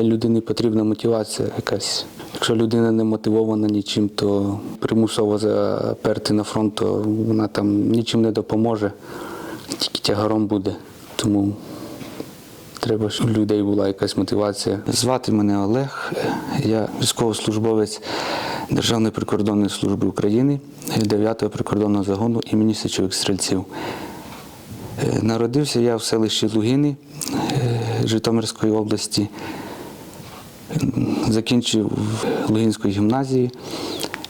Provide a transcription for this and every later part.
Для людини потрібна мотивація якась. Якщо людина не мотивована нічим, то примусово заперти на фронт, то вона там нічим не допоможе, тільки тягаром буде. Тому треба, щоб у людей була якась мотивація. Звати мене Олег, я військовослужбовець Державної прикордонної служби України 9-го прикордонного загону імені січових стрільців. Е, Народився я в селищі Лугини е, Житомирської області. Закінчив в Лугинської гімназії.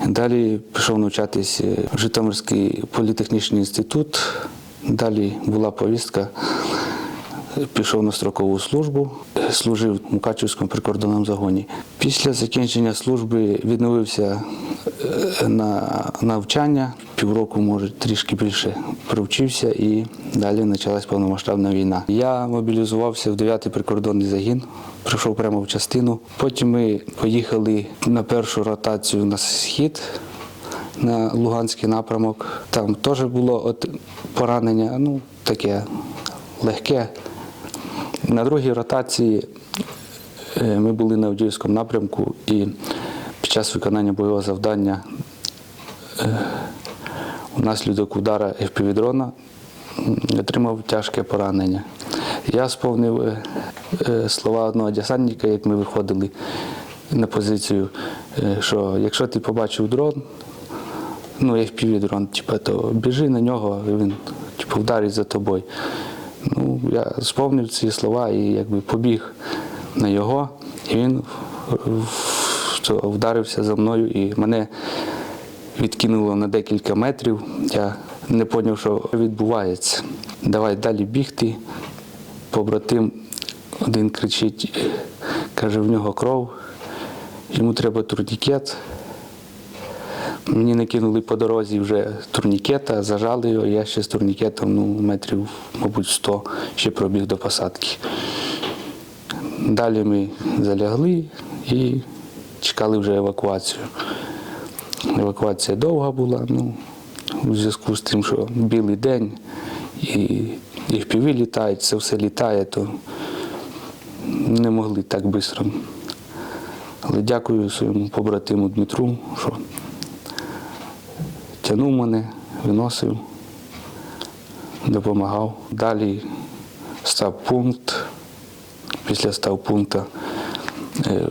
Далі пішов навчатись в Житомирський політехнічний інститут. Далі була повістка. Пішов на строкову службу, служив в Мукачівському прикордонному загоні. Після закінчення служби відновився е, на навчання. Півроку, може, трішки більше провчився і далі почалась повномасштабна війна. Я мобілізувався в 9-й прикордонний загін, прийшов прямо в частину. Потім ми поїхали на першу ротацію на схід на Луганський напрямок. Там теж було от поранення, ну таке легке. На другій ротації е, ми були на Авдіївському напрямку і під час виконання бойового завдання е, внаслідок удара FPV-дрона отримав тяжке поранення. Я сповнив е, е, слова одного десантника, як ми виходили на позицію, е, що якщо ти побачив дрон, ну, FPV-дрон, то біжи на нього, він типу, вдарить за тобою. Ну, я сповнив ці слова і якби побіг на його, і він вдарився за мною і мене відкинуло на декілька метрів. Я не зрозумів, що відбувається. Давай далі бігти. Побратим один кричить, каже, в нього кров, йому треба турнікет. Мені накинули по дорозі вже турнікета, зажали його, я ще з турнікетом ну, метрів, мабуть, 100 ще пробіг до посадки. Далі ми залягли і чекали вже евакуацію. Евакуація довга була, ну, у зв'язку з тим, що білий день і, і впіви літають, це все літає, то не могли так швидко. Але дякую своєму побратиму Дмитру, що тягнув мене, виносив, допомагав. Далі став пункт. Після став пункту е,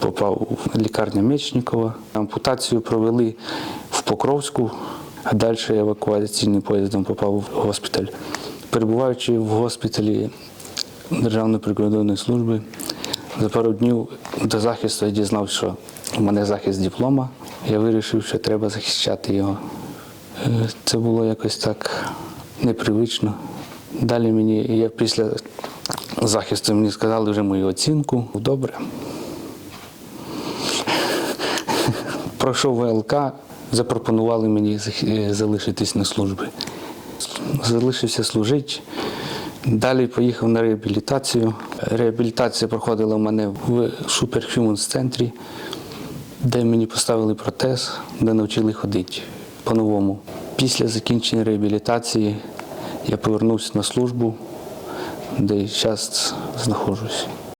попав в лікарню Мечникова. Ампутацію провели в Покровську, а далі евакуаційним поїздом попав в госпіталь. Перебуваючи в госпіталі Державної прикордонної служби, за пару днів до захисту я дізнався, що у мене захист диплома. Я вирішив, що треба захищати його. Е, Це було якось так непривично. Далі мені, я після захисту мені сказали вже мою оцінку. Добре. Пройшов ВЛК, запропонували мені е, залишитись на службі. Залишився служити. Далі поїхав на реабілітацію. Реабілітація проходила в мене в Superhumans центрі, де мені поставили протез, де навчили ходити по-новому. Після закінчення реабілітації я повернувся на службу, де зараз знаходжусь.